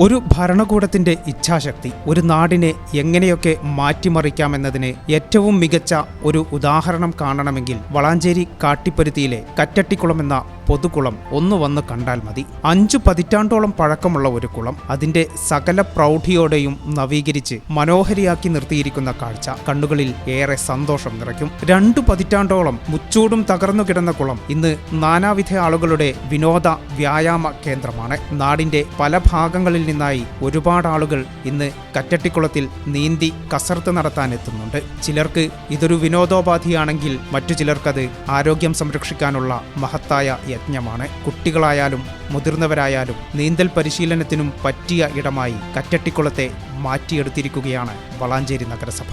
ഒരു ഭരണകൂടത്തിന്റെ ഇച്ഛാശക്തി ഒരു നാടിനെ എങ്ങനെയൊക്കെ മാറ്റിമറിക്കാമെന്നതിന് ഏറ്റവും മികച്ച ഒരു ഉദാഹരണം കാണണമെങ്കിൽ വളാഞ്ചേരി കാട്ടിപ്പരുത്തിയിലെ കറ്റട്ടിക്കുളം എന്ന പൊതുകുളം ഒന്ന് വന്ന് കണ്ടാൽ മതി. അഞ്ചു പതിറ്റാണ്ടോളം പഴക്കമുള്ള ഒരു കുളം. അതിന്റെ സകല പ്രൗഢിയോടെയും നവീകരിച്ച് മനോഹരിയാക്കി നിർത്തിയിരിക്കുന്ന കാഴ്ച കണ്ണുകളിൽ ഏറെ സന്തോഷം നിറയ്ക്കും. രണ്ടു പതിറ്റാണ്ടോളം മുച്ചൂടും തകർന്നു കിടന്ന കുളം ഇന്ന് നാനാവിധ ആളുകളുടെ വിനോദ വ്യായാമ കേന്ദ്രമാണ്. നാടിന്റെ പല ഭാഗങ്ങളിൽ നിന്നായി ഒരുപാട് ആളുകൾ ഇന്ന് കറ്റട്ടിക്കുളത്തിൽ നീന്തി കസർത്ത് നടത്താൻ എത്തുന്നുണ്ട്. ചിലർക്ക് ഇതൊരു വിനോദോപാധിയാണെങ്കിൽ മറ്റു ചിലർക്കത് ആരോഗ്യം സംരക്ഷിക്കാനുള്ള മഹത്തായ യജ്ഞമാണ് കുട്ടികളായാലും മുതിർന്നവരായാലും നീന്തൽ പരിശീലനത്തിനും പറ്റിയ ഇടമായി കറ്റട്ടിക്കുളത്തെ മാറ്റിയെടുത്തിരിക്കുകയാണ് വളാഞ്ചേരി നഗരസഭ.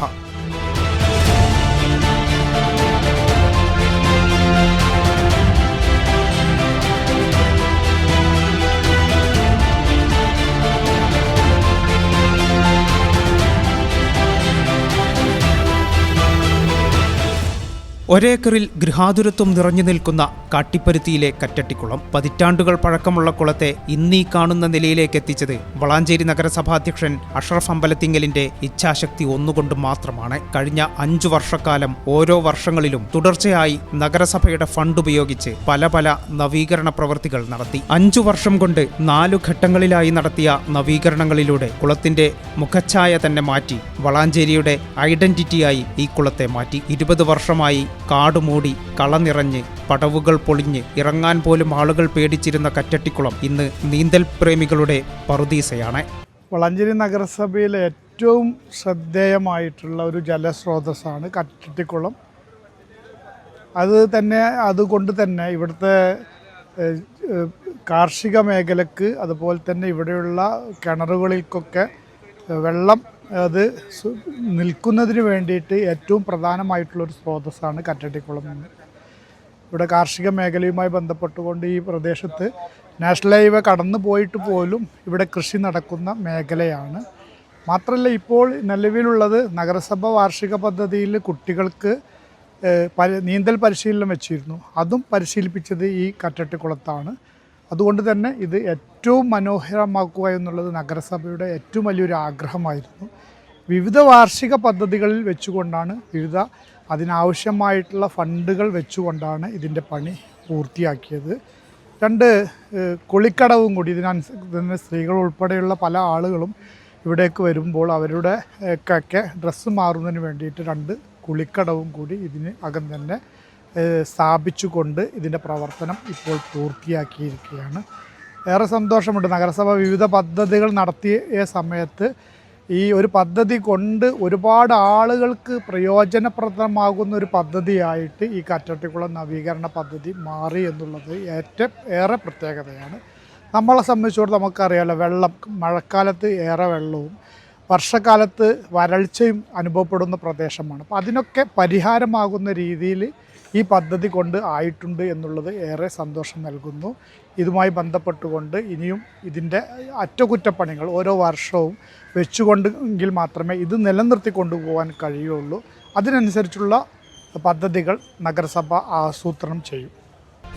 ഒരേക്കറിൽ ഗൃഹാതുരത്വം നിറഞ്ഞു നിൽക്കുന്ന കാട്ടിപ്പരുത്തിയിലെ കറ്റട്ടിക്കുളം പതിറ്റാണ്ടുകൾ പഴക്കമുള്ള കുളത്തെ ഇന്നീ കാണുന്ന നിലയിലേക്ക് എത്തിച്ചത് വളാഞ്ചേരി നഗരസഭാധ്യക്ഷൻ അഷ്റഫ് അമ്പലത്തിങ്കലിന്റെ ഇച്ഛാശക്തി ഒന്നുകൊണ്ട് മാത്രമാണ്. കഴിഞ്ഞ അഞ്ചു വർഷക്കാലം ഓരോ വർഷങ്ങളിലും തുടർച്ചയായി നഗരസഭയുടെ ഫണ്ട് ഉപയോഗിച്ച് പല പല നവീകരണ പ്രവൃത്തികൾ നടത്തി. അഞ്ചു വർഷം കൊണ്ട് നാലു ഘട്ടങ്ങളിലായി നടത്തിയ നവീകരണങ്ങളിലൂടെ കുളത്തിന്റെ മുഖച്ഛായ തന്നെ മാറ്റി വളാഞ്ചേരിയുടെ ഐഡന്റിറ്റിയായി ഈ കുളത്തെ മാറ്റി. ഇരുപത് വർഷമായി കാടുമൂടി കളനിറഞ്ഞ് പടവുകൾ പൊളിഞ്ഞ് ഇറങ്ങാൻ പോലും ആളുകൾ പേടിച്ചിരുന്ന കറ്റട്ടിക്കുളം ഇന്ന് നീന്തൽ പ്രേമികളുടെ പറുദീസയാണ്. വളാഞ്ചേരി നഗരസഭയിലെ ഏറ്റവും ശ്രദ്ധേയമായിട്ടുള്ള ഒരു ജലസ്രോതസ്സാണ് കറ്റട്ടിക്കുളം. അത് തന്നെ അതുകൊണ്ട് തന്നെ ഇവിടുത്തെ കാർഷിക മേഖലക്ക് അതുപോലെ തന്നെ ഇവിടെയുള്ള കിണറുകളിൽക്കൊക്കെ വെള്ളം അത് നിൽക്കുന്നതിന് വേണ്ടിയിട്ട് ഏറ്റവും പ്രധാനമായിട്ടുള്ളൊരു സ്രോതസ്സാണ് കറ്റട്ടിക്കുളം എന്ന്. ഇവിടെ കാർഷിക മേഖലയുമായി ബന്ധപ്പെട്ടുകൊണ്ട് ഈ പ്രദേശത്ത് നാഷണൽ ഹൈവേ കടന്നു പോയിട്ട് പോലും ഇവിടെ കൃഷി നടക്കുന്ന മേഖലയാണ്. മാത്രമല്ല ഇപ്പോൾ നിലവിലുള്ളത് നഗരസഭ വാർഷിക പദ്ധതിയിൽ കുട്ടികൾക്ക് നീന്തൽ പരിശീലനം വെച്ചിരുന്നു. അതും പരിശീലിപ്പിച്ചത് ഈ കറ്റട്ടിക്കുളത്താണ്. അതുകൊണ്ട് തന്നെ ഇത് ഏറ്റവും മനോഹരമാക്കുക എന്നുള്ളത് നഗരസഭയുടെ ഏറ്റവും വലിയൊരു ആഗ്രഹമായിരുന്നു. വിവിധ വാർഷിക പദ്ധതികളിൽ വെച്ചുകൊണ്ടാണ് വിവിധ അതിനാവശ്യമായിട്ടുള്ള ഫണ്ടുകൾ വെച്ചുകൊണ്ടാണ് ഇതിന്റെ പണി പൂർത്തിയാക്കിയത്. രണ്ട് കുളിക്കടവും കൂടി ഇതിനനുസരിച്ച് സ്ത്രീകൾ ഉൾപ്പെടെയുള്ള പല ആളുകളും ഇവിടേക്ക് വരുമ്പോൾ അവരുടെ ഒക്കെ ഡ്രസ്സ് മാറുന്നതിന് വേണ്ടിയിട്ട് രണ്ട് കുളിക്കടവും കൂടി ഇതിന് അകം തന്നെ സ്ഥാപിച്ചുകൊണ്ട് ഇതിന്റെ പ്രവർത്തനം ഇപ്പോൾ പൂർത്തിയാക്കിയിരിക്കുകയാണ്. ഏറെ സന്തോഷമുണ്ട്. നഗരസഭ വിവിധ പദ്ധതികൾ നടത്തിയ സമയത്ത് ഈ ഒരു പദ്ധതി കൊണ്ട് ഒരുപാട് ആളുകൾക്ക് പ്രയോജനപ്രദമാകുന്ന ഒരു പദ്ധതിയായിട്ട് ഈ കറ്റാട്ടിക്കുളം നവീകരണ പദ്ധതി മാറി എന്നുള്ളത് ഏറ്റവും ഏറെ പ്രത്യേകതയാണ്. നമ്മളെ സംബന്ധിച്ചിടത്തോളം നമുക്കറിയാമല്ലോ വെള്ളം മഴക്കാലത്ത് ഏറെ വെള്ളവും വർഷക്കാലത്ത് വരൾച്ചയും അനുഭവപ്പെടുന്ന പ്രദേശമാണ്. അപ്പോൾ അതിനൊക്കെ പരിഹാരമാകുന്ന രീതിയിൽ ഈ പദ്ധതി കൊണ്ട് ആയിട്ടുണ്ട് എന്നുള്ളത് ഏറെ സന്തോഷം നൽകുന്നു. ഇതുമായി ബന്ധപ്പെട്ടുകൊണ്ട് ഇനിയും ഇതിന്റെ അറ്റകുറ്റപ്പണികൾ ഓരോ വർഷവും വെച്ചുകൊണ്ടെങ്കിൽ മാത്രമേ ഇത് നിലനിർത്തി കൊണ്ടുപോകാൻ കഴിയുള്ളൂ. അതിനനുസരിച്ചുള്ള പദ്ധതികൾ നഗരസഭ ആസൂത്രണം ചെയ്യും.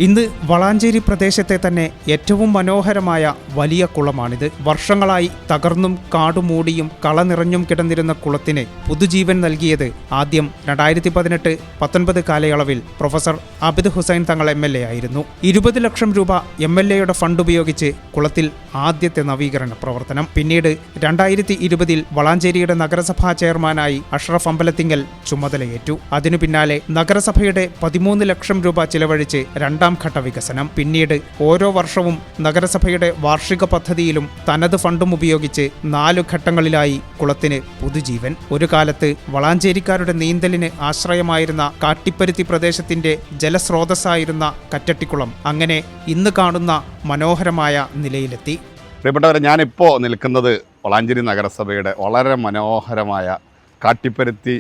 ഇന്ന് വളാഞ്ചേരി പ്രദേശത്തെ തന്നെ ഏറ്റവും മനോഹരമായ വലിയ കുളമാണിത്. വർഷങ്ങളായി തകർന്നും കാടുമൂടിയും കളനിറഞ്ഞും കിടന്നിരുന്ന കുളത്തിന് പുതുജീവൻ നൽകിയത് ആദ്യം രണ്ടായിരത്തി പതിനെട്ട് പത്തൊൻപത് കാലയളവിൽ professor Abid Hussain Thangal M L A ആയിരുന്നു. ഇരുപത് ലക്ഷം രൂപ എം എൽ എയുടെ ഫണ്ട് ഉപയോഗിച്ച് കുളത്തിൽ ആദ്യത്തെ നവീകരണ പ്രവർത്തനം. പിന്നീട് രണ്ടായിരത്തി ഇരുപതിൽ വളാഞ്ചേരിയുടെ നഗരസഭാ ചെയർമാനായി അഷ്റഫ് അമ്പലത്തിങ്കൽ ചുമതലയേറ്റു. അതിനു പിന്നാലെ നഗരസഭയുടെ പതിമൂന്ന് ലക്ഷം രൂപ ചിലവഴിച്ച് രണ്ടാം ഘട്ട വികസനം. പിന്നീട് ഓരോ വർഷവും നഗരസഭയുടെ വാർഷിക പദ്ധതിയിലും തനത് ഫണ്ടും ഉപയോഗിച്ച് നാലു ഘട്ടങ്ങളിലായി കുളത്തിന് പുതുജീവൻ. ഒരു കാലത്ത് വളാഞ്ചേരിക്കാരുടെ നീന്തലിന് ആശ്രയമായിരുന്ന കാട്ടിപ്പരുത്തി പ്രദേശത്തിന്റെ ജലസ്രോതസ്സായിരുന്ന കറ്റട്ടിക്കുളം അങ്ങനെ ഇന്ന് കാണുന്ന മനോഹരമായ നിലയിലെത്തി. പ്രിയപ്പെട്ടവരെ ഞാനിപ്പോൾ നിൽക്കുന്നത് വളാഞ്ചേരി നഗരസഭയുടെ വളരെ മനോഹരമായ കാട്ടിപ്പരുത്തി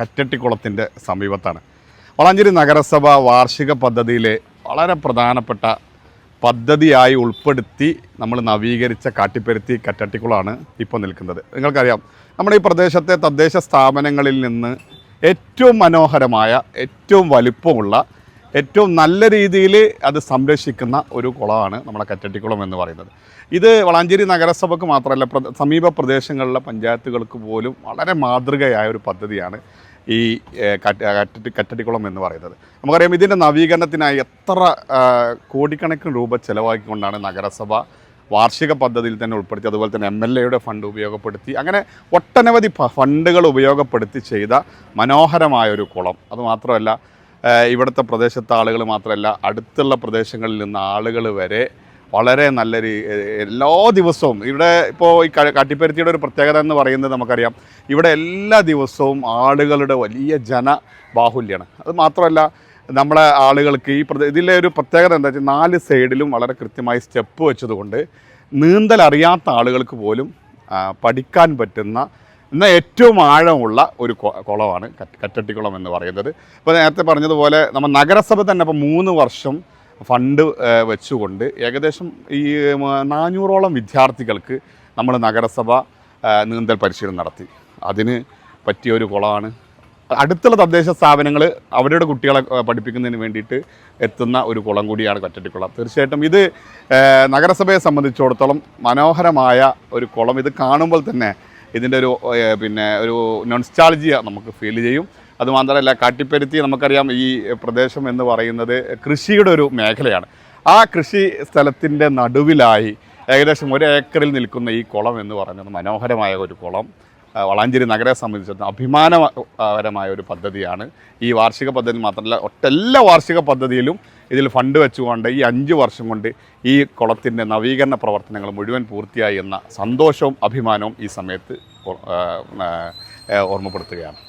കറ്റട്ടിക്കുളത്തിന്റെ സമീപത്താണ്. വളാഞ്ചേരി നഗരസഭ വാർഷിക പദ്ധതിയിലെ വളരെ പ്രധാനപ്പെട്ട പദ്ധതിയായി ഉൾപ്പെടുത്തി നമ്മൾ നവീകരിച്ച കാട്ടിപ്പരുത്തി കറ്റട്ടിക്കുളമാണ് ഇപ്പോൾ നിൽക്കുന്നത്. നിങ്ങൾക്കറിയാം നമ്മുടെ ഈ പ്രദേശത്തെ തദ്ദേശ സ്ഥാപനങ്ങളിൽ നിന്ന് ഏറ്റവും മനോഹരമായ ഏറ്റവും വലിപ്പമുള്ള ഏറ്റവും നല്ല രീതിയിൽ അത് സംരക്ഷിക്കുന്ന ഒരു കുളമാണ് നമ്മുടെ കറ്റട്ടിക്കുളം എന്ന് പറയുന്നത്. ഇത് വളാഞ്ചേരി നഗരസഭയ്ക്ക് മാത്രമല്ല സമീപ പ്രദേശങ്ങളിലെ പഞ്ചായത്തുകൾക്ക് പോലും വളരെ മാതൃകയായ ഒരു പദ്ധതിയാണ്. ഈ കറ്റടിക്കുളം എന്ന് പറയുന്നത്. നമുക്കറിയാം ഇതിന്റെ നവീകരണത്തിനായി എത്ര കോടിക്കണക്കിന് രൂപ ചെലവാക്കിക്കൊണ്ടാണ് നഗരസഭ വാർഷിക പദ്ധതിയിൽ തന്നെ ഉൾപ്പെടുത്തി അതുപോലെ തന്നെ എം എൽ എയുടെ ഫണ്ട് ഉപയോഗപ്പെടുത്തി അങ്ങനെ ഒട്ടനവധി ഫണ്ടുകൾ ഉപയോഗപ്പെടുത്തി ചെയ്ത മനോഹരമായ ഒരു കുളം അതുമാത്രമല്ല ഇവിടുത്തെ പ്രദേശത്തെ ആളുകൾ മാത്രമല്ല അടുത്തുള്ള പ്രദേശങ്ങളിൽ നിന്ന് ആളുകൾ വരെ വളരെ നല്ല എല്ലാ ദിവസവും ഇവിടെ ഇപ്പോൾ ഈ കാട്ടിപ്പരുത്തിയുടെ ഒരു പ്രത്യേകത എന്ന് പറയുന്നത് നമുക്കറിയാം. ഇവിടെ എല്ലാ ദിവസവും ആളുകളുടെ വലിയ ജന ബാഹുല്യമാണ് അത് മാത്രമല്ല നമ്മളെ ആളുകൾക്ക് ഈ ഇതിലെ ഒരു പ്രത്യേകത എന്താ വെച്ചാൽ നാല് സൈഡിലും വളരെ കൃത്യമായി സ്റ്റെപ്പ് വെച്ചതുകൊണ്ട് നീന്തൽ അറിയാത്ത ആളുകൾക്ക് പോലും പഠിക്കാൻ പറ്റുന്ന എന്നാൽ ഏറ്റവും ആഴമുള്ള ഒരു കുളമാണ് കറ്റ് കറ്റട്ടിക്കുളം എന്ന് പറയുന്നത്. ഇപ്പോൾ നേരത്തെ പറഞ്ഞതുപോലെ നമ്മൾ നഗരസഭ തന്നെ ഇപ്പോൾ മൂന്ന് വർഷം ഫണ്ട് വെച്ചുകൊണ്ട് ഏകദേശം ഈ നാനൂറോളം വിദ്യാർത്ഥികൾക്ക് നമ്മൾ നഗരസഭ നീന്തൽ പരിശീലനം നടത്തി. അതിന് പറ്റിയ ഒരു കുളമാണ്. അടുത്തുള്ള തദ്ദേശ സ്ഥാപനങ്ങൾ അവരുടെ കുട്ടികളെ പഠിപ്പിക്കുന്നതിന് വേണ്ടിയിട്ട് എത്തുന്ന ഒരു കുളം കൂടിയാണ് കറ്റട്ടിക്കുളം. തീർച്ചയായിട്ടും ഇത് നഗരസഭയെ സംബന്ധിച്ചിടത്തോളം മനോഹരമായ ഒരു കുളം. ഇത് കാണുമ്പോൾ തന്നെ ഇതിന്റെ ഒരു പിന്നെ ഒരു നോൺസ്റ്റാളജിയ നമുക്ക് ഫീൽ ചെയ്യും. അതുമാത്രമല്ല കാട്ടിപ്പരുത്തി നമുക്കറിയാം ഈ പ്രദേശം എന്ന് പറയുന്നത് കൃഷിയുടെ ഒരു മേഖലയാണ്. ആ കൃഷി സ്ഥലത്തിന്റെ നടുവിലായി ഏകദേശം ഒരു ഏക്കറിൽ നിൽക്കുന്ന ഈ കുളം എന്ന് പറയുന്നത് മനോഹരമായ ഒരു കുളം. വളാഞ്ചേരി നഗരത്തെ സംബന്ധിച്ചിടത്തോളം അഭിമാനപരമായ ഒരു പദ്ധതിയാണ്. ഈ വാർഷിക പദ്ധതി മാത്രമല്ല ഒട്ടെല്ലാ വാർഷിക പദ്ധതിയിലും ഇതിൽ ഫണ്ട് വെച്ചുകൊണ്ട് ഈ അഞ്ച് വർഷം കൊണ്ട് ഈ കുളത്തിന്റെ നവീകരണ പ്രവർത്തനങ്ങൾ മുഴുവൻ പൂർത്തിയായി എന്ന സന്തോഷവും അഭിമാനവും ഈ സമയത്ത് ഓർമ്മപ്പെടുത്തുകയാണ്.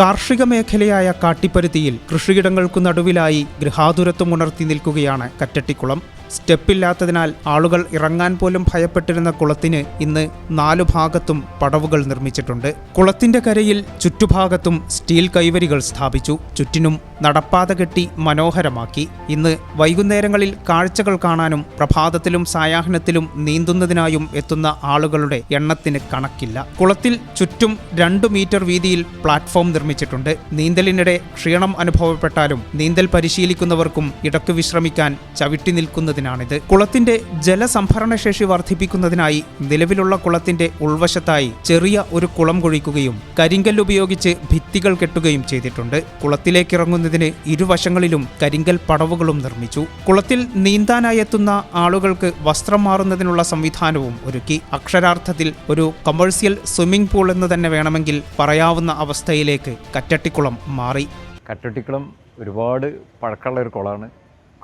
കാർഷിക മേഖലയായ കാട്ടിപ്പരുത്തിയിൽ കൃഷിയിടങ്ങൾക്കു നടുവിലായി ഗൃഹാതുരത്വമുണർത്തി നിൽക്കുകയാണ് കറ്റട്ടിക്കുളം. സ്റ്റെപ്പില്ലാത്തതിനാൽ ആളുകൾ ഇറങ്ങാൻ പോലും ഭയപ്പെട്ടിരുന്ന കുളത്തിന് ഇന്ന് നാലു ഭാഗത്തും പടവുകൾ നിർമ്മിച്ചിട്ടുണ്ട്. കുളത്തിന്റെ കരയിൽ ചുറ്റുഭാഗത്തും സ്റ്റീൽ കൈവരികൾ സ്ഥാപിച്ചു. ചുറ്റിനും നടപ്പാത കെട്ടി മനോഹരമാക്കി. ഇന്ന് വൈകുന്നേരങ്ങളിൽ കാഴ്ചകൾ കാണാനും പ്രഭാതത്തിലും സായാഹ്നത്തിലും നീന്തുന്നതിനായും എത്തുന്ന ആളുകളുടെ എണ്ണത്തിന് കണക്കില്ല. കുളത്തിൽ ചുറ്റും രണ്ടു മീറ്റർ വീതിയിൽ പ്ലാറ്റ്ഫോം നിർമ്മിച്ചിട്ടുണ്ട്. നീന്തലിനിടെ ക്ഷീണം അനുഭവപ്പെട്ടാലും നീന്തൽ പരിശീലിക്കുന്നവർക്കും ഇടയ്ക്ക് വിശ്രമിക്കാൻ ചവിട്ടി നിൽക്കുന്നതിനാണിത് കുളത്തിന്റെ ജലസംഭരണശേഷി വർദ്ധിപ്പിക്കുന്നതിനായി നിലവിലുള്ള കുളത്തിന്റെ ഉൾവശത്തായി ചെറിയ ഒരു കുളം കുഴിക്കുകയും കരിങ്കൽ ഉപയോഗിച്ച് ഭിത്തികൾ കെട്ടുകയും ചെയ്തിട്ടുണ്ട്. കുളത്തിലേക്കിറങ്ങുന്നതിന് ഇരുവശങ്ങളിലും കരിങ്കൽ പടവുകളും നിർമ്മിച്ചു. കുളത്തിൽ നീന്താനായി എത്തുന്ന ആളുകൾക്ക് വസ്ത്രം മാറുന്നതിനുള്ള സംവിധാനവും ഒരുക്കി. അക്ഷരാർത്ഥത്തിൽ ഒരു കൊമേഴ്സ്യൽ സ്വിമ്മിംഗ് പൂൾ എന്ന് തന്നെ വേണമെങ്കിൽ പറയാവുന്ന അവസ്ഥയിലേക്ക് കറ്റട്ടിക്കുളം മാറി. കറ്റട്ടിക്കുളം ഒരുപാട് പഴക്കമുള്ള ഒരു കുളമാണ്.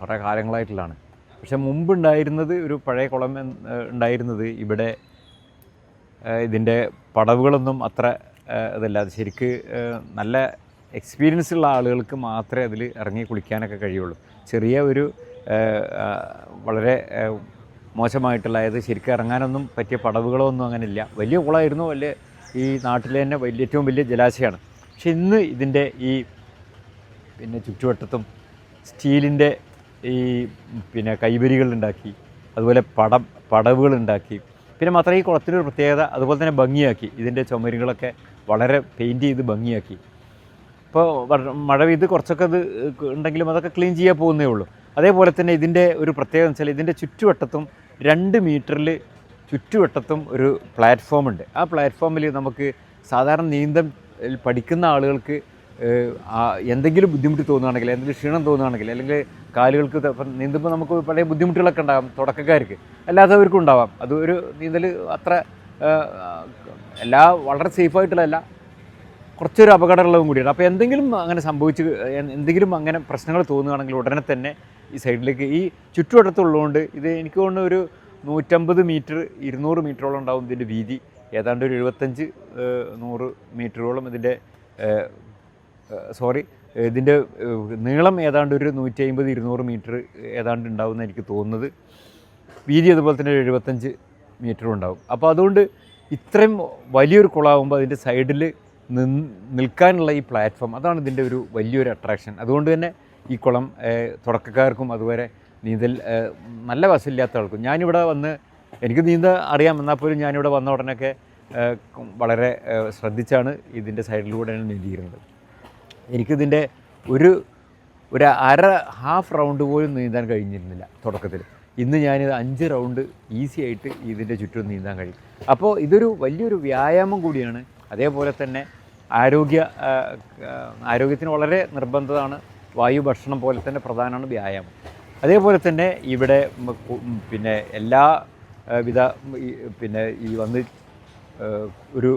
കുറേ കാലങ്ങളായിട്ടുള്ളതാണ്. പക്ഷെ മുമ്പുണ്ടായിരുന്നത് ഒരു പഴയ കുളം ഉണ്ടായിരുന്നത് ഇവിടെ ഇതിന്റെ പടവുകളൊന്നും അത്ര ഇതല്ല. അത് ശരിക്ക് നല്ല എക്സ്പീരിയൻസ് ഉള്ള ആളുകൾക്ക് മാത്രമേ അതിൽ ഇറങ്ങി കുളിക്കാനൊക്കെ കഴിയുള്ളൂ. ചെറിയ ഒരു വളരെ മോശമായിട്ടുള്ള അതായത് ശരിക്കും ഇറങ്ങാനൊന്നും പറ്റിയ പടവുകളോ ഒന്നും അങ്ങനെ ഇല്ല വലിയ കുളമായിരുന്നു വലിയ ഈ നാട്ടിലെ തന്നെ വലിയ ഏറ്റവും വലിയ ജലാശയമാണ്. പക്ഷെ ഇന്ന് ഇതിന്റെ ഈ പിന്നെ ചുറ്റുവട്ടത്തും സ്റ്റീലിന്റെ ഈ പിന്നെ കൈവരികൾ ഉണ്ടാക്കി അതുപോലെ പടം പടവുകൾ ഉണ്ടാക്കി. പിന്നെ മാത്രമേ ഈ കുളത്തിനൊരു പ്രത്യേകത അതുപോലെ തന്നെ ഭംഗിയാക്കി. ഇതിന്റെ ചുമരുകളൊക്കെ വളരെ പെയിന്റ് ചെയ്ത് ഭംഗിയാക്കി. ഇപ്പോൾ മഴ പെയ്ത് കുറച്ചൊക്കെ അത് ഉണ്ടെങ്കിലും അതൊക്കെ ക്ലീൻ ചെയ്യാൻ പോകുന്നേ ഉള്ളൂ. അതേപോലെ തന്നെ ഇതിന്റെ ഒരു പ്രത്യേകത വെച്ചാൽ ഇതിന്റെ ചുറ്റുവട്ടത്തും രണ്ട് മീറ്ററിൽ ചുറ്റുവട്ടത്തും ഒരു പ്ലാറ്റ്ഫോം ഉണ്ട്. ആ പ്ലാറ്റ്ഫോമിൽ നമുക്ക് സാധാരണ നീന്തം പഠിക്കുന്ന ആളുകൾക്ക് എന്തെങ്കിലും ബുദ്ധിമുട്ട് തോന്നുകയാണെങ്കിൽ എന്തെങ്കിലും ക്ഷീണം തോന്നുകയാണെങ്കിൽ അല്ലെങ്കിൽ കാലുകൾക്ക് നീന്തുമ്പോൾ നമുക്ക് പല ബുദ്ധിമുട്ടുകളൊക്കെ ഉണ്ടാകും തുടക്കക്കാർക്ക്. അല്ലാത്തവർക്കും ഉണ്ടാവാം. അത് ഒരു നീന്തൽ അത്ര എല്ലാ വളരെ സേഫായിട്ടുള്ളതല്ല കുറച്ചൊരു അപകടമുള്ളതും കൂടിയാണ് അപ്പോൾ എന്തെങ്കിലും അങ്ങനെ സംഭവിച്ച് എന്തെങ്കിലും അങ്ങനെ പ്രശ്നങ്ങൾ തോന്നുകയാണെങ്കിൽ ഉടനെ തന്നെ ഈ സൈഡിലേക്ക് ഈ ചുറ്റുവട്ടത്തുള്ളതുകൊണ്ട് ഇത് എനിക്ക് തോന്നുന്ന ഒരു നൂറ്റമ്പത് മീറ്റർ ഇരുന്നൂറ് മീറ്ററോളം ഉണ്ടാവും ഇതിന്റെ വീതി. ഏതാണ്ട് ഒരു എഴുപത്തഞ്ച് നൂറ് മീറ്ററോളം ഇതിന്റെ സോറി ഇതിന്റെ നീളം ഏതാണ്ട് ഒരു നൂറ്റി അമ്പത് ഇരുന്നൂറ് മീറ്റർ ഏതാണ്ട് ഉണ്ടാവുമെന്ന് എനിക്ക് തോന്നുന്നത്. വീതി അതുപോലെ തന്നെ എഴുപത്തഞ്ച് മീറ്ററും ഉണ്ടാവും. അപ്പോൾ അതുകൊണ്ട് ഇത്രയും വലിയൊരു കുളമാകുമ്പോൾ അതിന്റെ സൈഡിൽ നിൽക്കാനുള്ള ഈ പ്ലാറ്റ്ഫോം അതാണ് ഇതിന്റെ ഒരു വലിയൊരു അട്രാക്ഷൻ. അതുകൊണ്ട് തന്നെ ഈ കുളം തുടക്കക്കാർക്കും അതുവരെ നീന്തൽ നല്ല വശമില്ലാത്ത ആൾക്കും ഞാനിവിടെ വന്ന് എനിക്ക് നീന്ത അറിയാം എന്നാൽ പോലും ഞാനിവിടെ വന്ന ഉടനെയൊക്കെ വളരെ ശ്രദ്ധിച്ചാണ് ഇതിന്റെ സൈഡിലൂടെയാണ് നീന്തിയിരുന്നത്. എനിക്കിതിന്റെ ഒരു ഒരു അര ഹാഫ് റൗണ്ട് പോലും നീന്താൻ കഴിഞ്ഞിരുന്നില്ല തുടക്കത്തിൽ. ഇന്ന് ഞാനിത് അഞ്ച് റൗണ്ട് ഈസി ആയിട്ട് ഇതിന്റെ ചുറ്റും നീന്താൻ കഴിയും. അപ്പോൾ ഇതൊരു വലിയൊരു വ്യായാമം കൂടിയാണ്. അതേപോലെ തന്നെ ആരോഗ്യ ആരോഗ്യത്തിന് വളരെ നിർബന്ധമാണ്. വായു ഭക്ഷണം പോലെ തന്നെ പ്രധാനമാണ് വ്യായാമം. അതേപോലെ തന്നെ ഇവിടെ പിന്നെ എല്ലാ വിധ പിന്നെ ഈ വന്ന് ഒരു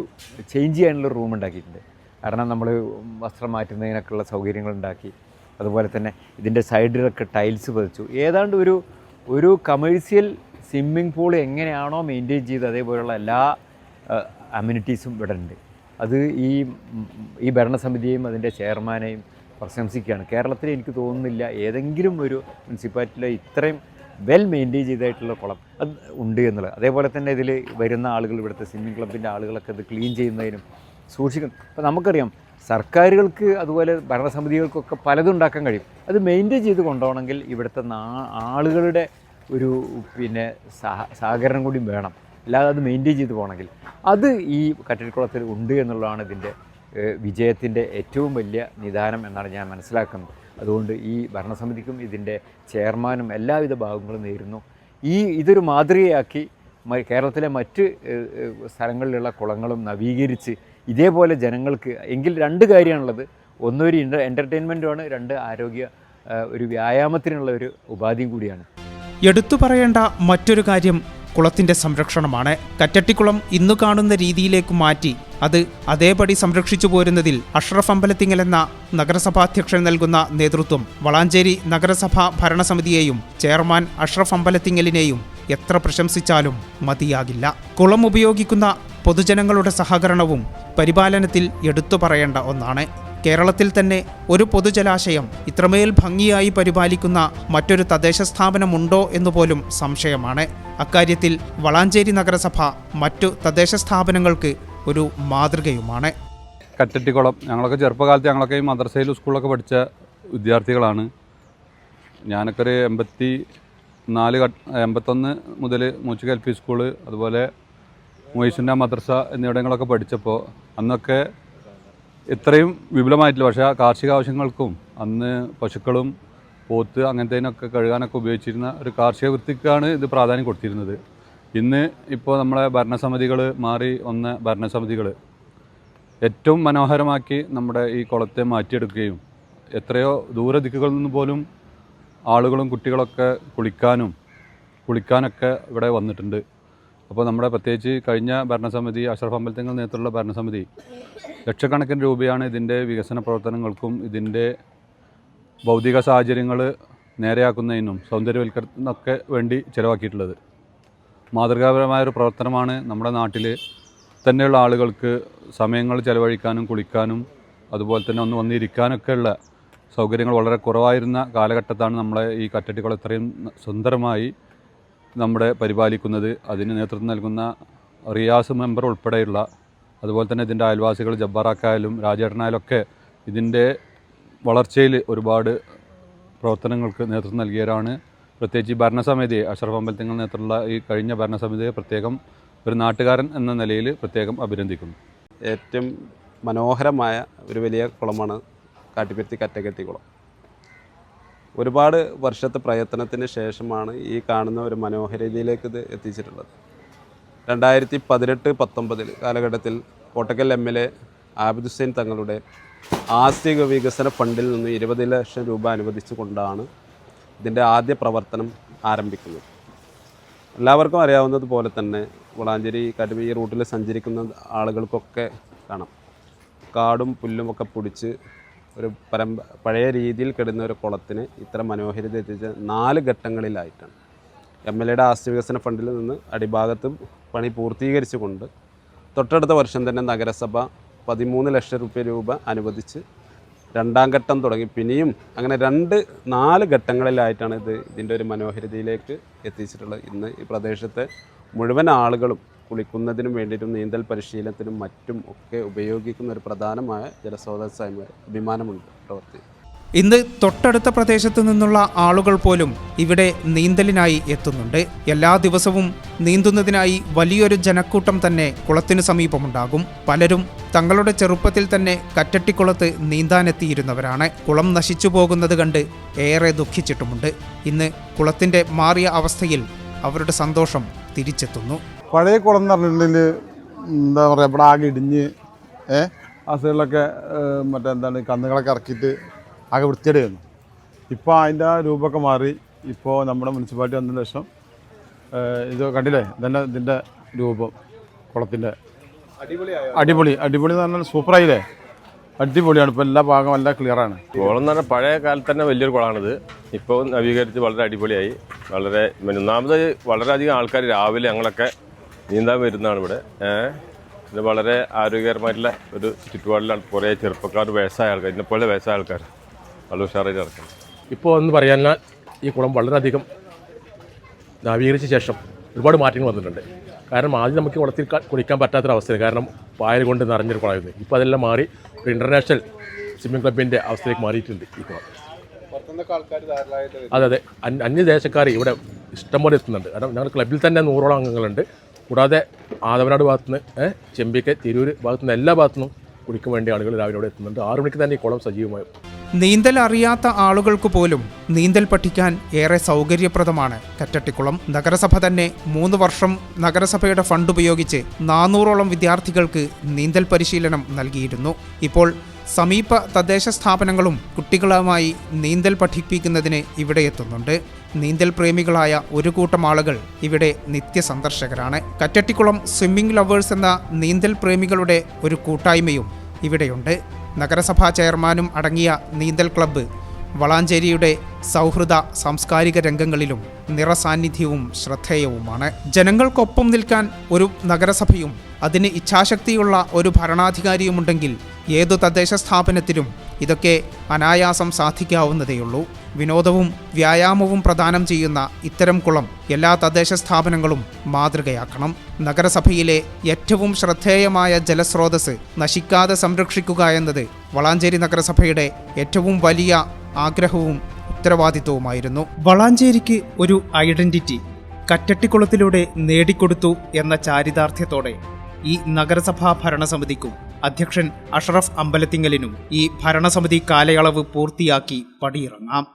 ചേഞ്ച് ചെയ്യാനുള്ള റൂം ഉണ്ടാക്കിയിട്ടുണ്ട്. കാരണം നമ്മൾ വസ്ത്രം മാറ്റുന്നതിനൊക്കെയുള്ള സൗകര്യങ്ങൾ ഉണ്ടാക്കി അതുപോലെ തന്നെ ഇതിന്റെ സൈഡിലൊക്കെ ടൈൽസ് പതിച്ചു. ഏതാണ്ട് ഒരു ഒരു കമേഴ്സ്യൽ സ്വിമ്മിംഗ് പൂൾ എങ്ങനെയാണോ മെയിന്റെയിൻ ചെയ്ത് അതേപോലെയുള്ള എല്ലാ അമ്യൂണിറ്റീസും ഇവിടെ ഉണ്ട് അത് ഈ ഈ ഭരണസമിതിയെയും അതിന്റെ ചെയർമാനെയും പ്രശംസിക്കുകയാണ്. കേരളത്തിൽ എനിക്ക് തോന്നുന്നില്ല ഏതെങ്കിലും ഒരു മുനിസിപ്പാലിറ്റിയിലെ ഇത്രയും വെൽ മെയിന്റെയിൻ ചെയ്തായിട്ടുള്ള കുളം അത് ഉണ്ട് എന്നുള്ളത്. അതേപോലെ തന്നെ ഇതിൽ വരുന്ന ആളുകൾ ഇവിടുത്തെ സ്വിമ്മിംഗ് ക്ലബിന്റെ ആളുകളൊക്കെ ഇത് ക്ലീൻ ചെയ്യുന്നതിനും സൂക്ഷിക്കുന്നു അപ്പോൾ നമുക്കറിയാം സർക്കാരുകൾക്ക് അതുപോലെ ഭരണസമിതികൾക്കൊക്കെ പലതും ഉണ്ടാക്കാൻ കഴിയും. അത് മെയിന്റെയിൻ ചെയ്ത് കൊണ്ടുപോകണമെങ്കിൽ ഇവിടുത്തെ ആളുകളുടെ ഒരു പിന്നെ സഹ സഹകരണം കൂടി വേണം. അല്ലാതെ അത് മെയിന്റെയിൻ ചെയ്ത് പോകണമെങ്കിൽ. അത് ഈ കട്ടിൽക്കുളത്തിൽ ഉണ്ട് എന്നുള്ളതാണ് ഇതിന്റെ വിജയത്തിന്റെ ഏറ്റവും വലിയ നിദാനം എന്നാണ് ഞാൻ മനസ്സിലാക്കുന്നത്. അതുകൊണ്ട് ഈ ഭരണസമിതിക്കും ഇതിന്റെ ചെയർമാനും എല്ലാവിധ ഭാഗങ്ങളും നേരുന്നു. ഈ ഇതൊരു മാതൃകയാക്കി കേരളത്തിലെ മറ്റ് സ്ഥലങ്ങളിലുള്ള കുളങ്ങളും നവീകരിച്ച് ഇതേപോലെ ജനങ്ങൾക്ക് എങ്കിൽ രണ്ട് കാര്യമാണുള്ളത്. ഒന്നൊരു ഇന്റർ എന്റർടൈൻമെന്റുമാണ് രണ്ട് ആരോഗ്യ ഒരു വ്യായാമത്തിനുള്ള ഒരു ഉപാധിയും കൂടിയാണ്. എടുത്തു പറയേണ്ട മറ്റൊരു കാര്യം കുളത്തിന്റെ സംരക്ഷണമാണ്. കറ്റട്ടിക്കുളം ഇന്നു കാണുന്ന രീതിയിലേക്ക് മാറ്റി അത് അതേപടി സംരക്ഷിച്ചു പോരുന്നതിൽ അഷ്റഫ് അമ്പലത്തിങ്ങൽ എന്ന നഗരസഭാധ്യക്ഷൻ നൽകുന്ന നേതൃത്വം വളാഞ്ചേരി നഗരസഭാ ഭരണസമിതിയെയും ചെയർമാൻ അഷ്റഫ് അമ്പലത്തിങ്ങലിനെയും എത്ര പ്രശംസിച്ചാലും മതിയാകില്ല. കുളം ഉപയോഗിക്കുന്ന പൊതുജനങ്ങളുടെ സഹകരണവും പരിപാലനത്തിൽ എടുത്തു പറയേണ്ട ഒന്നാണ്. കേരളത്തിൽ തന്നെ ഒരു പൊതുജലാശയം ഇത്രമേൽ ഭംഗിയായി പരിപാലിക്കുന്ന മറ്റൊരു തദ്ദേശ സ്ഥാപനമുണ്ടോ എന്നുപോലും സംശയമാണ്. അക്കാര്യത്തിൽ വളാഞ്ചേരി നഗരസഭ മറ്റു തദ്ദേശ സ്ഥാപനങ്ങൾക്ക് ഒരു മാതൃകയുമാണ്. കറ്റട്ടിക്കുളം ഞങ്ങളൊക്കെ ചെറുപ്പകാലത്ത് ഞങ്ങളൊക്കെ ഈ മദ്രസയിൽ സ്കൂളൊക്കെ പഠിച്ച വിദ്യാർത്ഥികളാണ്. ഞാനൊക്കെ ഒരു എൺപത്തി നാല് എൺപത്തൊന്ന് മുതൽ മൂച്ചിക പി സ്കൂൾ അതുപോലെ മൊയ്സുന്ന മദ്രസ എന്നിവിടങ്ങളൊക്കെ പഠിച്ചപ്പോൾ അന്നൊക്കെ ഇത്രയും വിപുലമായിട്ടില്ല. പക്ഷേ ആ കാർഷിക ആവശ്യങ്ങൾക്കും അന്ന് പശുക്കളും പോത്ത് അങ്ങനത്തേനൊക്കെ കഴുകാനൊക്കെ ഉപയോഗിച്ചിരുന്ന ഒരു കാർഷിക വൃത്തിക്കാണ് ഇത് പ്രാധാന്യം കൊടുത്തിരുന്നത്. ഇന്ന് ഇപ്പോൾ നമ്മളെ ഭരണസമിതികൾ മാറി വന്ന ഭരണസമിതികൾ ഏറ്റവും മനോഹരമാക്കി നമ്മുടെ ഈ കുളത്തെ മാറ്റിയെടുക്കുകയും എത്രയോ ദൂരദിക്കുകളിൽ നിന്ന് പോലും ആളുകളും കുട്ടികളൊക്കെ കുളിക്കാനും കുളിക്കാനൊക്കെ ഇവിടെ വന്നിട്ടുണ്ട്. അപ്പോൾ നമ്മുടെ പ്രത്യേകിച്ച് കഴിഞ്ഞ ഭരണസമിതി അഷറഫ് അമ്പലത്തിങ്ങൾ നേതൃത്വമുള്ള ഭരണസമിതി ലക്ഷക്കണക്കിന് രൂപയാണ് ഇതിന്റെ വികസന പ്രവർത്തനങ്ങൾക്കും ഇതിന്റെ ഭൗതിക സാഹചര്യങ്ങൾ നേരെയാക്കുന്നതിനും സൗന്ദര്യവൽക്കരണത്തിനൊക്കെ വേണ്ടി ചിലവാക്കിയിട്ടുള്ളത്. മാതൃകാപരമായൊരു പ്രവർത്തനമാണ് നമ്മുടെ നാട്ടിൽ തന്നെയുള്ള ആളുകൾക്ക് സമയങ്ങൾ ചിലവഴിക്കാനും കുളിക്കാനും അതുപോലെ തന്നെ ഒന്ന് വന്നിരിക്കാനൊക്കെ ഉള്ള സൗകര്യങ്ങൾ വളരെ കുറവായിരുന്ന കാലഘട്ടത്താണ് നമ്മളെ ഈ കറ്റട്ടികൾ ഇത്രയും സുന്ദരമായി നമ്മുടെ പരിപാലിക്കുന്നത് അതിന് നേതൃത്വം നൽകുന്ന റിയാസ് മെമ്പർ ഉൾപ്പെടെയുള്ള അതുപോലെ തന്നെ ഇതിന്റെ അയൽവാസികൾ ജബ്ബാറാക്കായാലും രാജേട്ടനായാലും ഒക്കെ ഇതിന്റെ വളർച്ചയിൽ ഒരുപാട് പ്രവർത്തനങ്ങൾക്ക് നേതൃത്വം നൽകിയവരാണ്. പ്രത്യേകിച്ച് ഈ ഭരണസമിതി അഷറഫ് അമ്പലത്തിങ്ങൾ നേതൃത്വമുള്ള ഈ കഴിഞ്ഞ ഭരണസമിതിയെ പ്രത്യേകം ഒരു നാട്ടുകാരൻ എന്ന നിലയിൽ പ്രത്യേകം അഭിനന്ദിക്കുന്നു. ഏറ്റവും മനോഹരമായ ഒരു വലിയ കുളമാണ് കാട്ടിപ്പരുത്തി കറ്റകെട്ടി കുളം. ഒരുപാട് വർഷത്തെ പ്രയത്നത്തിന് ശേഷമാണ് ഈ കാണുന്ന ഒരു മനോഹരതയിലേക്ക് ഇത് എത്തിച്ചിട്ടുള്ളത്. രണ്ടായിരത്തി പതിനെട്ട് പത്തൊമ്പതിൽ കാലഘട്ടത്തിൽ Kottakkal M L A Abid Hussain തങ്ങളുടെ ആസ്തിക വികസന ഫണ്ടിൽ നിന്ന് ഇരുപത് ലക്ഷം രൂപ അനുവദിച്ചുകൊണ്ടാണ് ഇതിന്റെ ആദ്യ പ്രവർത്തനം ആരംഭിക്കുന്നത്. എല്ലാവർക്കും അറിയാവുന്നതുപോലെ തന്നെ വളാഞ്ചേരി കടുവ ഈ റൂട്ടിൽ സഞ്ചരിക്കുന്ന ആളുകൾക്കൊക്കെ കാണാം. കാടും പുല്ലും ഒക്കെ പൊടിച്ച് ഒരു പരമ്പ പഴയ രീതിയിൽ കിടന്ന ഒരു കുളത്തിന് ഇത്ര മനോഹരിത എത്തിച്ച നാല് ഘട്ടങ്ങളിലായിട്ടാണ്. എം എൽ എയുടെ ആസ്തി വികസന ഫണ്ടിൽ നിന്ന് അടിഭാഗത്തും പണി പൂർത്തീകരിച്ചുകൊണ്ട് തൊട്ടടുത്ത വർഷം തന്നെ നഗരസഭ പതിമൂന്ന് ലക്ഷം റുപ്യ രൂപ അനുവദിച്ച് രണ്ടാം ഘട്ടം തുടങ്ങി. പിന്നെയും അങ്ങനെ രണ്ട് നാല് ഘട്ടങ്ങളിലായിട്ടാണ് ഇത് ഇതിന്റെ ഒരു മനോഹരിതയിലേക്ക് എത്തിച്ചിട്ടുള്ളത്. ഇന്ന് ഈ പ്രദേശത്തെ മുഴുവൻ ആളുകളും കുളിക്കുന്നതിനും വേണ്ടിയിട്ടും നീന്തൽ പരിശീലനത്തിനും മറ്റും ഒക്കെ ഉപയോഗിക്കുന്ന ഒരു പ്രധാനമായ ജലസ്രോതസ്സായി അഭിമാനമുണ്ട് പ്രവർത്തി. ഇന്ന് തൊട്ടടുത്ത പ്രദേശത്തു നിന്നുള്ള ആളുകൾ പോലും ഇവിടെ നീന്തലിനായി എത്തുന്നുണ്ട്. എല്ലാ ദിവസവും നീന്തുന്നതിനായി വലിയൊരു ജനക്കൂട്ടം തന്നെ കുളത്തിനു സമീപമുണ്ടാകും. പലരും തങ്ങളുടെ ചെറുപ്പത്തിൽ തന്നെ കറ്റട്ടിക്കുളത്ത് നീന്താനെത്തിയിരുന്നവരാണ്. കുളം നശിച്ചു പോകുന്നത് കണ്ട് ഏറെ ദുഃഖിച്ചിട്ടുമുണ്ട്. ഇന്ന് കുളത്തിന്റെ മാറിയ അവസ്ഥയിൽ അവരുടെ സന്തോഷം തിരിച്ചെത്തുന്നു. പഴയ കുളം എന്ന് പറഞ്ഞിട്ടുണ്ടെങ്കിൽ എന്താ പറയുക ഇവിടെ ആകെ ഇടിഞ്ഞ് ഏ ആ സൈഡിലൊക്കെ മറ്റേ എന്താണ് കന്നുകളൊക്കെ ഇറക്കിയിട്ട് ആകെ വൃത്തിയുടെയായിരുന്നു ഇപ്പോൾ അതിന്റെ രൂപമൊക്കെ മാറി ഇപ്പോൾ നമ്മുടെ മുനിസിപ്പാലിറ്റി വന്നതിന് ശേഷം ഇത് കണ്ടില്ലേ ഇതന്നെ ഇതിന്റെ രൂപം കുളത്തിന്റെ അടിപൊളി അടിപൊളി എന്ന് പറഞ്ഞാൽ സൂപ്പറായില്ലേ? അടിപൊളിയാണ് ഇപ്പോൾ എല്ലാ ഭാഗം എല്ലാം ക്ലിയറാണ് കുളം എന്ന് പറഞ്ഞാൽ പഴയ കാലത്ത് തന്നെ വലിയൊരു കുളമാണിത്. ഇപ്പോൾ നവീകരിച്ച് വളരെ അടിപൊളിയായി. വളരെ ഒന്നാമത് വളരെയധികം ആൾക്കാർ രാവിലെ ഞങ്ങളൊക്കെ നീന്താൻ വരുന്നതാണ് ഇവിടെ. ഏഹ് ഇത് വളരെ ആരോഗ്യകരമായിട്ടുള്ള ഒരു ചുറ്റുപാടിലാണ്. കുറേ ചെറുപ്പക്കാർ വയസ്സായ ആൾക്കാർ. ഇന്നെപ്പോലെ വയസ്സായ ആൾക്കാർ. വളരെ ഉഷാറായിട്ട് നടക്കുന്നത് ഇപ്പോൾ എന്ന് പറയാനാൽ ഈ കുളം വളരെയധികം നവീകരിച്ച ശേഷം ഒരുപാട് മാറ്റങ്ങൾ വന്നിട്ടുണ്ട്. കാരണം ആദ്യം നമുക്ക് കുളത്തിൽ കുളിക്കാൻ പറ്റാത്തൊരവസ്ഥയാണ്. കാരണം പായൽ കൊണ്ട് നിറഞ്ഞൊരു കുളമായിരുന്നു. ഇപ്പോൾ അതെല്ലാം മാറി ഒരു ഇന്റർനാഷണൽ സ്വിമ്മിംഗ് ക്ലബിന്റെ അവസ്ഥയിലേക്ക് മാറിയിട്ടുണ്ട് ഈ കുളം. അതെ അതെ. അന്യദേശക്കാർ ഇവിടെ ഇഷ്ടംപോലെ എത്തുന്നുണ്ട്. കാരണം ഞങ്ങളുടെ ക്ലബിൽ തന്നെ നൂറോളം അംഗങ്ങളുണ്ട്. കൂടാതെ ആദവനാട് ഭാഗത്തുനിന്ന് ചെമ്പിക്ക് തിരൂർ ഭാഗത്തുനിന്ന് എല്ലാ ഭാഗത്തുനിന്നും കുടിക്കാൻ വേണ്ടി ആളുകൾ രാവിലെ ഇവിടെ എത്തുന്നുണ്ട്. ആറു മണിക്ക് തന്നെ ഈ കുളം സജീവമായി നീന്തൽ അറിയാത്ത ആളുകൾക്ക് പോലും നീന്തൽ പഠിക്കാൻ ഏറെ സൗകര്യപ്രദമാണ്. കറ്റട്ടിക്കുളം നഗരസഭ തന്നെ മൂന്ന് വർഷം നഗരസഭയുടെ ഫണ്ട് ഉപയോഗിച്ച് നാനൂറോളം വിദ്യാർത്ഥികൾക്ക് നീന്തൽ പരിശീലനം നൽകിയിരുന്നു. ഇപ്പോൾ സമീപ തദ്ദേശ സ്ഥാപനങ്ങളും കുട്ടികളുമായി നീന്തൽ പഠിപ്പിക്കുന്നതിന് ഇവിടെ എത്തുന്നുണ്ട്. നീന്തൽ പ്രേമികളായ ഒരു കൂട്ടം ആളുകൾ ഇവിടെ നിത്യസന്ദർശകരാണ്. കറ്റട്ടിക്കുളം സ്വിമ്മിംഗ് ലവേഴ്സ് എന്ന നീന്തൽ പ്രേമികളുടെ ഒരു കൂട്ടായ്മയും ഇവിടെയുണ്ട്. നഗരസഭാ ചെയർമാനും അടങ്ങിയ നീന്തൽ ക്ലബ്ബ് വളാഞ്ചേരിയുടെ സൗഹൃദ സാംസ്കാരിക രംഗങ്ങളിലും നിറസാന്നിധ്യവും ശ്രദ്ധേയവുമാണ്. ജനങ്ങൾക്കൊപ്പം നിൽക്കാൻ ഒരു നഗരസഭയും അതിന് ഇച്ഛാശക്തിയുള്ള ഒരു ഭരണാധികാരിയുമുണ്ടെങ്കിൽ ഏതു തദ്ദേശ സ്ഥാപനത്തിലും ഇതൊക്കെ അനായാസം സാധിക്കാവുന്നതേയുള്ളൂ. വിനോദവും വ്യായാമവും പ്രദാനം ചെയ്യുന്ന ഇത്തരം കുളം എല്ലാ തദ്ദേശ സ്ഥാപനങ്ങളും മാതൃകയാക്കണം. നഗരസഭയിലെ ഏറ്റവും ശ്രദ്ധേയമായ ജലസ്രോതസ് നശിക്കാതെ സംരക്ഷിക്കുക എന്നത് വളാഞ്ചേരി നഗരസഭയുടെ ഏറ്റവും വലിയ ആഗ്രഹവും ഉത്തരവാദിത്വവുമായിരുന്നു. വളാഞ്ചേരിക്ക് ഒരു ഐഡന്റിറ്റി കറ്റട്ടിക്കുളത്തിലൂടെ നേടിക്കൊടുത്തു എന്ന ചാരിതാർത്ഥ്യത്തോടെ ഈ നഗരസഭാ ഭരണസമിതിക്കും അധ്യക്ഷൻ അഷറഫ് അമ്പലത്തിങ്ങലിനും ഈ ഭരണസമിതി കാലയളവ് പൂർത്തിയാക്കി പടിയിറങ്ങാം.